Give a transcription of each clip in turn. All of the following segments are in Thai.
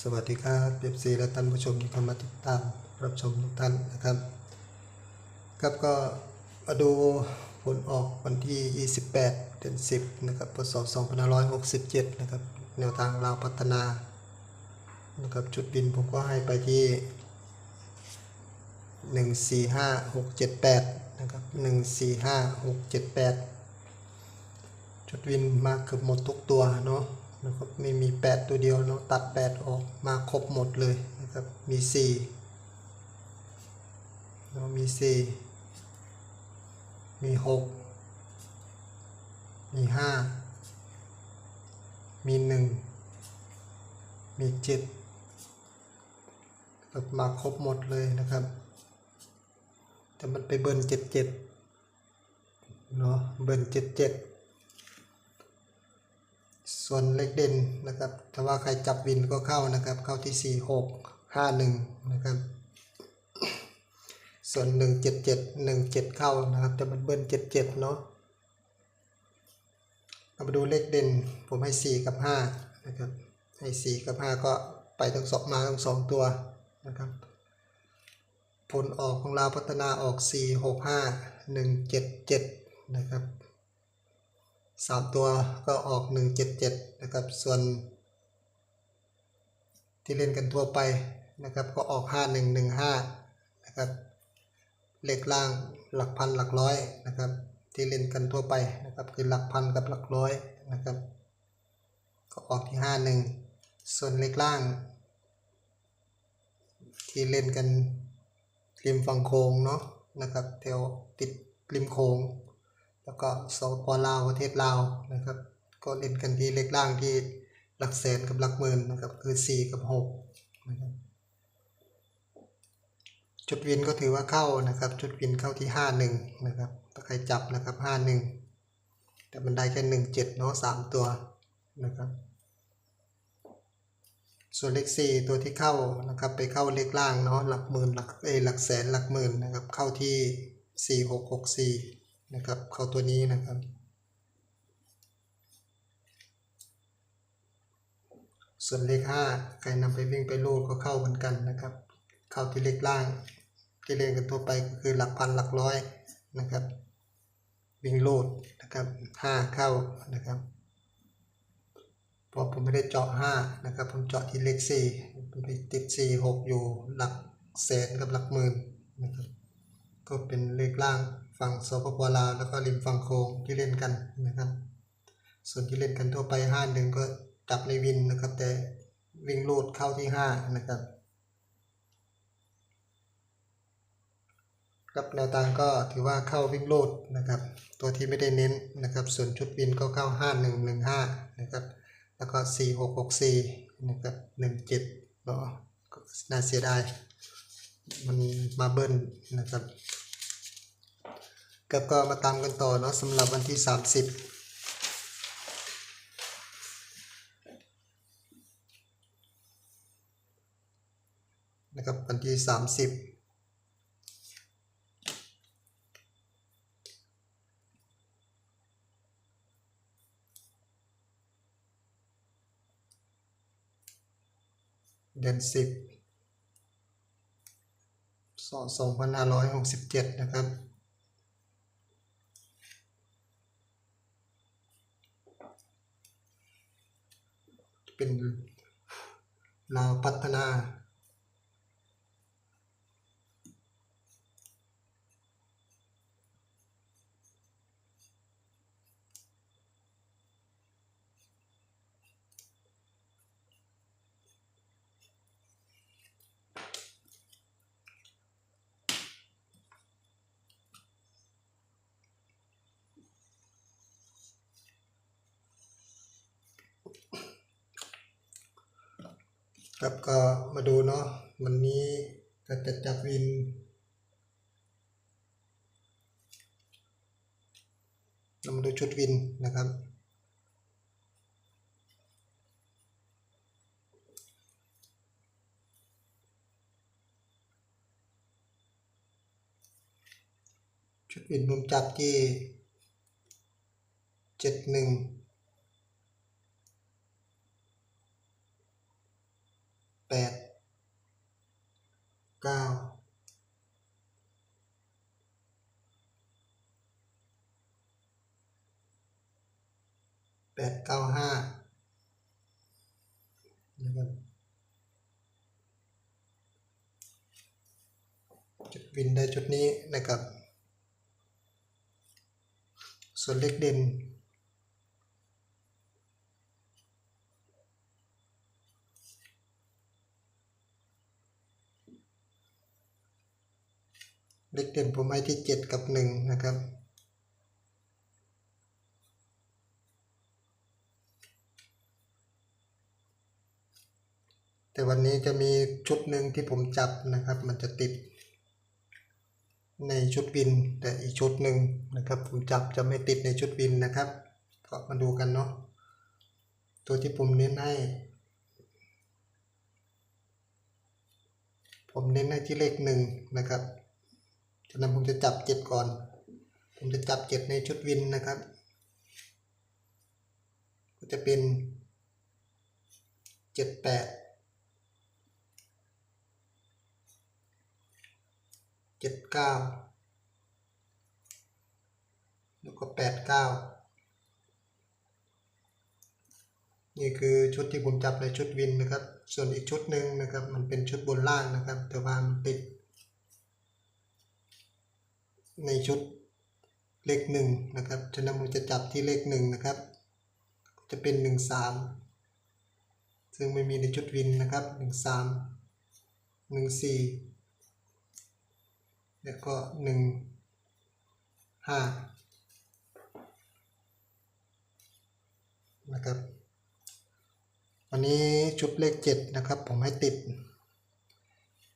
สวัสดีครับเอฟซีและท่านผู้ชมที่เข้ามาติดตามรับชมทุกท่านนะครับ ครับก็มาดูผลออกวันที่ 28 เดือน 10 นะครับพศ2567 นะครับ แนวทางลาวพัฒนา นะครับจุดบินผมก็ให้ไปที่ 145678 นะครับ 145678 จุดวินมาเกือบหมดทุกตัวเนาะ นะครับไม่มี 8 ตัวเดียวเนาตัด 8 ออกมาครบหมดเลยนะครับมี4เนามี 4 มี 6 มี 5 มี 1 มี7ครับมาครบหมดเลยนะครับ แต่มันไปเบิร์น77เนาะเบิร์น77 ส่วนเลขเด่นนะครับถ้าว่าใครจับวินก็เข้านะครับ เข้าที่ 4 6 5 1 นะครับ ส่วน 1 7 7 1 7 เข้านะครับแต่มันเบิ้ล7 7 เนาะเอามาดูเลขเด่นผมให้ 4 กับ 5 นะครับ ให้ 4 กับ 5 ก็ไปทั้งสองมาทั้งสองตัวนะครับ ผลออกของเราพัฒนาออก 4 6 5 1 7 7 นะครับ สามตัวก็ออก177นะครับ ส่วน ที่เล่นกันทั่วไปนะครับ ก็ออก5115นะครับเลขล่างหลักพันหลักร้อยนะครับ ที่เล่นกันทั่วไปนะครับ คือหลักพันกับหลักร้อยนะครับ ก็ออกที่51ส่วนเลขล่าง ที่เล่นกันริมฝั่งโค้งเนาะนะครับแถวติดริมโค้ง แล้วก็สปลาวประเทศลาวนะครับ ก็เล่นกันที่เลขล่างที่หลักแสนกับหลักหมื่นนะครับคือ 4 กับ6นะครับจุดวินก็ถือว่าเข้านะครับ จุดวินเข้าที่ 51 นะครับถ้าใครจับนะครับ 51 แต่มันได้แค่ 17 เนาะ3ตัวนะครับส่วนเลข4ตัวที่เข้านะครับไปเข้าเลขล่างเนาะหลักหมื่นหลักเอหลักแสนหลักหมื่นนะครับเข้าที่4664 นะครับ เข้าตัวนี้นะครับ ส่วนเลข 5 ใครนำไปวิ่งไปลูดก็เข้าเหมือนกันนะครับ เข้าที่เลขล่าง ที่เรียนกันทั่วไปก็คือหลักพันหลักร้อยนะครับ วิ่งลูดนะครับ 5 เข้านะครับพราะผมไม่ได้เจาะ 5 นะครับ ผมเจาะที่เลข4ผมไปติด 4 6 อยู่หลักแสนกับหลักหมื่นนะครับ ก็เป็นเลขล่าง ฝั่งสปปลาวแล้วก็ริมฝั่งโค้งที่เล่นกันนะครับ ส่วนที่เล่นกันทั่วไป5 1ก็จับในวินนะครับ แต่วิ่งลูดเข้าที่5นะครับกับแนวทางก็ถือว่าเข้าวิ่งโลดนะครับ ตัวที่ไม่ได้เน้นนะครับ ส่วนชุดวินก็เข้า 5 1 1 5 นะครับ แล้วก็ 4 6 6 4 นะครับ 1 7ก็น่าเสียดาย มันมาเบิ้ลนะครับ กับก็มาตามกันต่อเนาะสำหรับวันที่ 30นะครับวันที่ 30 เดือน10 2567 นะครับ เป็น ครับก็มาดูเนาะวันนี้ก็จะจับวิน เรามาดูชุดวินนะครับ ชุดวินผมจับที่เจ็ดหนึ่ง แปดเก้าแปดเก้าห้านะครับจุดวินได้จุดนี้นะครับ ส่วนเลขเด่น เลขเด่นผมให้ที่เจ็ดกับหนึ่งนะครับ แต่วันนี้จะมีชุดหนึ่งที่ผมจับนะครับ มันจะติด ในชุดวิน แต่อีกชุดหนึ่งนะครับ ผมจับจะไม่ติดในชุดวินนะครับ ก็มาดูกันเนาะตัวที่ผมเน้นให้ ผมเน้นให้ที่เลขหนึ่งนะครับ ฉะนั้นผมจะจับเจ็ดก่อน ผมจะจับเจ็ดในชุดวินนะครับ ก็จะเป็นเจ็ดแปดเจ็ดเก้าแล้วก็แปดเก้านี่คือชุดที่ผมจับในชุดวินนะครับ ส่วนอีกชุดหนึ่งนะครับ มันเป็นชุดบนล่างนะครับ แต่ว่ามันติด ในชุดเลขหนึ่งนะครับฉะนั้นผมจะจับที่เลขหนึ่งนะครับ จะเป็นหนึ่งสามซึ่งไม่มีในชุดวินนะครับหนึ่งสามหนึ่งสี่แล้วก็หนึ่งห้านะครับ วันนี้ชุดเลขเจ็ดนะครับ ผมให้ติด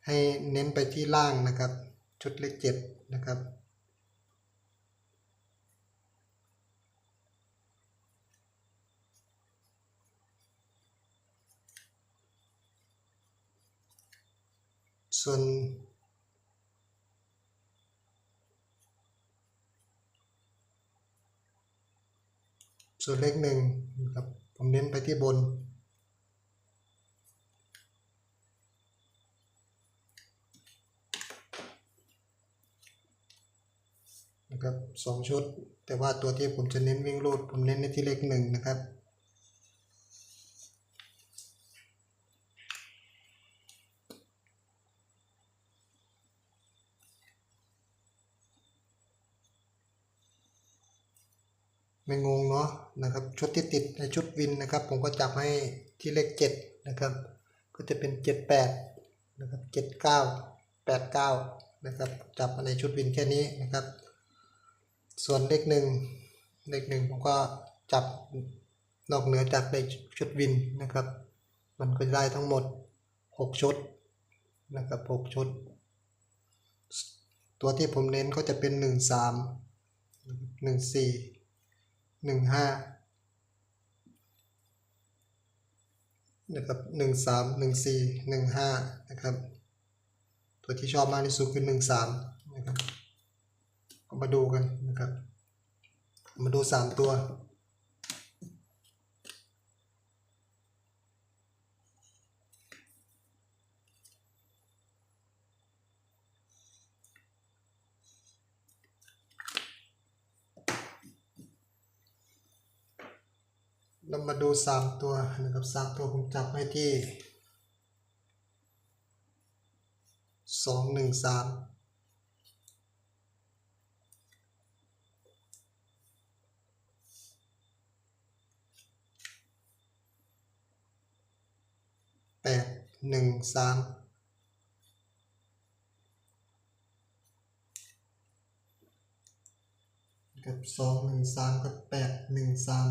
ให้เน้นไปที่ล่างนะครับ ชุดเลขเจ็ดนะครับ ส่วน ส่วนเลขหนึ่งนะครับผมเน้นไปที่บน นะครับสองชุด แต่ว่าตัวที่ผมจะเน้นวิ่งรูดผมเน้นในที่เลขหนึ่งนะครับ ไม่งงเนาะนะครับชุดที่ติดในชุดวินนะครับ ผมก็จับให้ที่เลขเจ็ดนะครับ ก็จะเป็นเจ็ดแปดนะครับเจ็ดเก้าแปดเก้านะครับจับมาในชุดวินแค่นี้นะครับ ส่วนเลขหนึ่งเลขหนึ่งผมก็จับนอกเหนือจากในชุดวินนะครับ มันก็ได้ทั้งหมดหกชุดนะครับหกชุด ตัวที่ผมเน้นก็จะเป็นหนึ่งสาม หนึ่งห้านะครับหนึ่งสามหนึ่งสี่หนึ่งห้านะครับ ตัวที่ชอบมากที่สุดคือหนึ่งสามนะครับมาดูกันนะครับ มาดูสามตัว เรามาดูสามตัวนะครับสามตัวผมจับไว้ที่สองหนึ่งสามแปดหนึ่งสามกับสองหนึ่งสามกับแปดหนึ่งสาม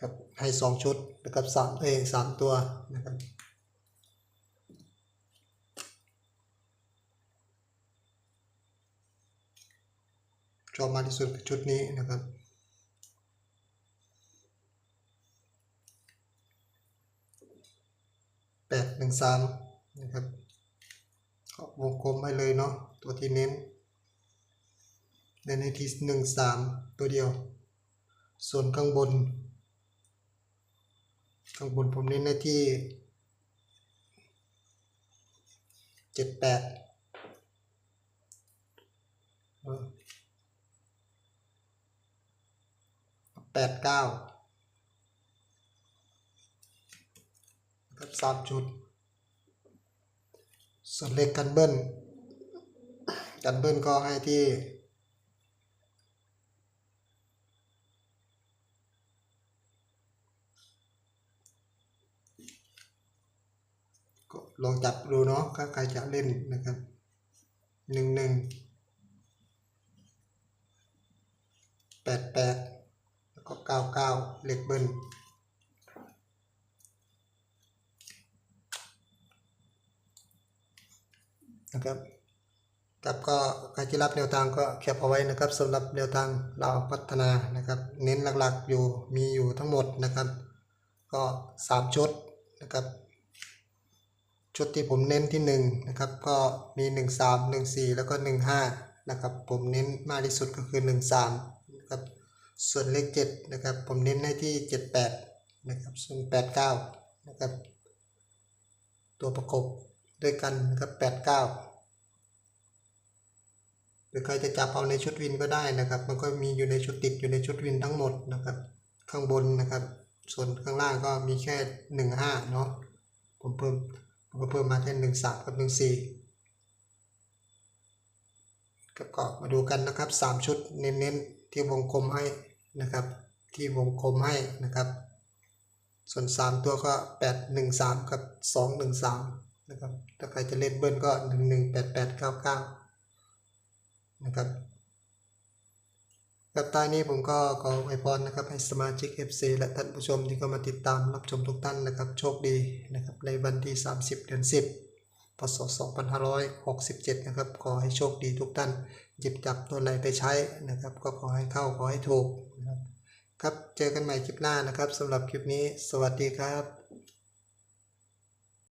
ครับให้สองชุดนะครับสามเอยสามตัวนะครับชอบมากที่สุดชุดนี้นะครับแปดหนึ่งสามนะครับวงกลมให้เลยเนาะตัวที่เน้นในในที่หนึ่งสามตัวเดียว ส่วนข้างบน ข้างบนผมเน้นในที่เจ็ดแปดแปดเก้าครับสามจุด ส่วนเลขกันเบิ้ลกันเบิ้ลก็ให้ที่ ก็ ลองจับดูเนาะถ้าใครจะเล่นนะครับหนึ่งหนึ่งแปดแปดแล้วก็เก้าเก้าเลขเบิ้ลนะครับครับก็ใครที่รับแนวทางก็แคปเอาไว้นะครับสำหรับแนวทางเราพัฒนานะครับ เน้นหลักๆอยู่มีอยู่ทั้งหมดนะครับ ก็สามชุดนะครับ ชุดที่ผมเน้นที่หนึ่งนะครับก็มีหนึ่งสามหนึ่งสี่แล้วก็หนึ่งห้านะครับผมเน้นมากที่สุดก็คือหนึ่งสามนะครับส่วนเลขเจ็ดนะครับผมเน้นให้ที่เจ็ดแปดนะครับส่วนแปดเก้านะครับตัวประกบด้วยกันนะครับแปดเก้าหรือใครจะจับเอาในชุดวินก็ได้นะครับ มันก็มีอยู่ในชุดติดอยู่ในชุดวินทั้งหมดนะครับข้างบนนะครับ ส่วนข้างล่างก็มีแค่หนึ่งห้าเนาะผมเพิ่ม ก็เพิ่มมาแค่หนึ่งสามกับหนึ่งสี่ก็มาดูกันนะครับสามชุดเน้นๆที่วงกลมให้นะครับ ที่วงกลมให้นะครับ ส่วนสามตัวก็แปดหนึ่งสามกับสองหนึ่งสามนะครับถ้าใครจะเล่นเบิ้ลก็หนึ่งหนึ่งแปดแปดเก้าเก้านะครับ กับท้นี้ผมก็ขออวยพรนะครับให้สมาชิก FC และท่านผู้ชมที่เข้ามาติดตามรับชมทุกท่านนะครับโชคดีนะครับในวันที่ 30 เดือน 10พศ2567 นะครับขอให้โชคดีทุกท่านหยิบจับตัวไหนไปใช้นะครับ ก็ขอให้เข้าขอให้ถูกนะครับครับเจอกันใหม่คลิปหน้านะครับสำหรับคลิปนี้ สวัสดีครับ